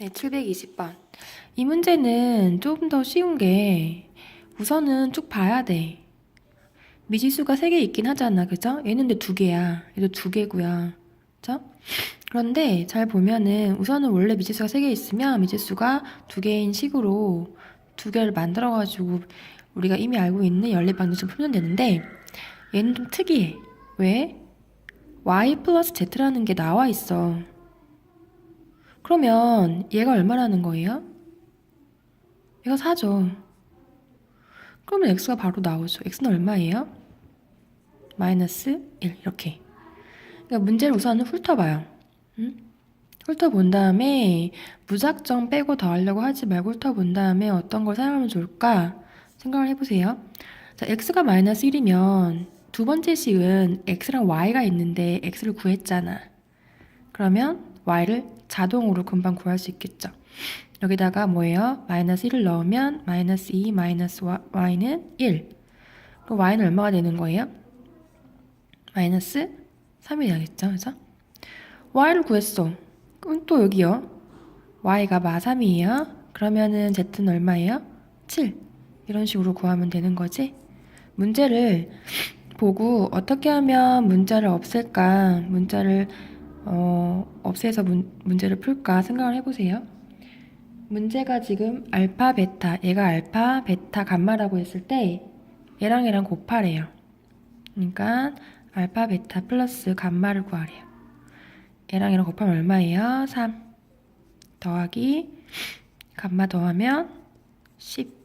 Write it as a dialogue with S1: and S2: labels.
S1: 네, 720번. 이 문제는 조금 더 쉬운 게 우선은 쭉 봐야 돼. 미지수가 3개 있긴 하잖아. 그죠? 얘는 근데 두 개야. 얘도 두 개고요. 그죠? 그런데 잘 보면은 우선은 원래 미지수가 3개 있으면 미지수가 두 개인 식으로 두 개를 만들어가지고 우리가 이미 알고 있는 연립 방정식 풀면 되는데 얘는 좀 특이해. 왜? y 플러스 z라는 게 나와 있어. 그러면 얘가 얼마라는 거예요? 얘가 4죠. 그러면 x가 바로 나오죠. x는 얼마예요? 마이너스 1 이렇게. 그러니까 문제를 우선은 훑어봐요. 응? 훑어본 다음에 무작정 빼고 더하려고 하지 말고 훑어본 다음에 어떤 걸 사용하면 좋을까 생각을 해보세요. 자, x가 마이너스 1이면 두 번째 식은 x랑 y가 있는데 x를 구했잖아. 그러면 y를 자동으로 금방 구할 수 있겠죠. 여기다가 뭐예요? 마이너스 1을 넣으면 마이너스 2 마이너스 y는 1. 그럼 y는 얼마가 되는 거예요? 마이너스 3이 되겠죠. 그죠? y를 구했어. 그럼 또 여기요. y가 마 3이에요. 그러면은 z는 얼마예요? 7. 이런 식으로 구하면 되는 거지. 문제를 보고 어떻게 하면 문자를 없앨까, 문자를 어, 없애서 문, 문제를 풀까 생각을 해보세요. 문제가 지금 알파, 베타, 얘가 알파, 베타, 감마라고 했을 때 얘랑 얘랑 곱하래요. 그러니까 알파, 베타 플러스 감마를 구하래요. 얘랑 얘랑 곱하면 얼마예요? 3 더하기 감마 더하면 10